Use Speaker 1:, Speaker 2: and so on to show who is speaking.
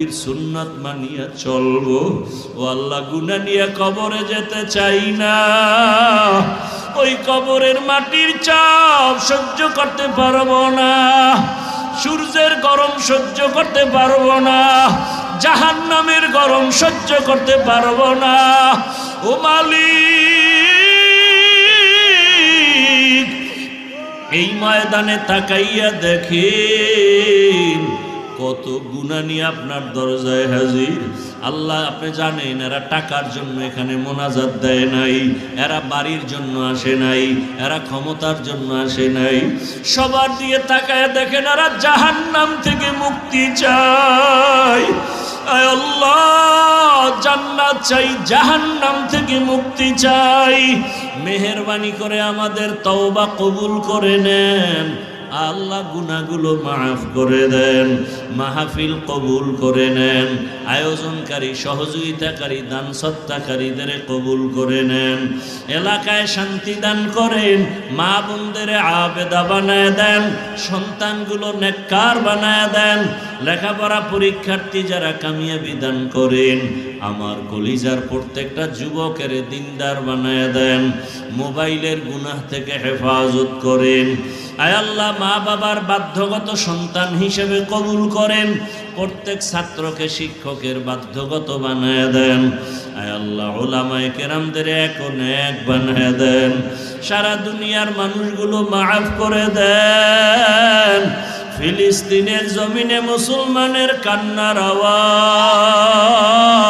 Speaker 1: সুন্নাত মানিয়া চলবো। ও আল্লাহ গুনা নিয়ে কবরে যেতে চাই না। ওই কবরের মাটির চাপ সহ্য করতে পারব না। সূর্যের গরম সহ্য করতে পারব না। জাহান নামের গরম সহ্য করতে পারব না। ও মালিক, এই ময়দানে তাকাইয়া দেখেন কত গুণা নিয়ে আপনার দরজায় হাজির? আল্লাহ, আপনি জানেন, এরা টাকার জন্য এখানে মোনাজাত দেয় নাই, এরা বাড়ির জন্য আসে নাই, এরা ক্ষমতার জন্য আসে নাই। সবার দিয়ে তাকায় দেখেন এরা জাহান্নাম থেকে মুক্তি চায়। আল্লাহ, জান্নাত চাই, জাহান্নাম থেকে মুক্তি চাই। মেহেরবানি করে আমাদের তওবা কবুল করে নেন। আল্লাহ গুনাহগুলো মাফ করে দেন, মাহফিল কবুল করে নেন, আয়োজনকারী, সহযোগিতাকারী দান সত্তাকারীদের কবুল করে নেন, এলাকায় শান্তি দান করেন, মা বোনদের আবেদা বানায় দেন, সন্তানগুলো নেককার বানায় দেন, লেখাপড়া পরীক্ষার্থী যারা কামিয়াবি দান করেন, আমার কলিজার প্রত্যেকটা যুবকের দিনদার বানায় দেন, মোবাইলের গুনাহ থেকে হেফাজত করেন আয় আল্লাহ, মা বাবার বাধ্যগত সন্তান হিসেবে কবুল করেন। প্রত্যেক ছাত্রকে শিক্ষকের বাধ্যগত বানায় দেন। আয় আল্লাহ, ওলামায় কেরামদের এক এক বানায় দেন। সারা দুনিয়ার মানুষগুলো মাফ করে দেন। ফিলিস্তিনের জমিনে মুসলমানের কান্নার আওয়াজ।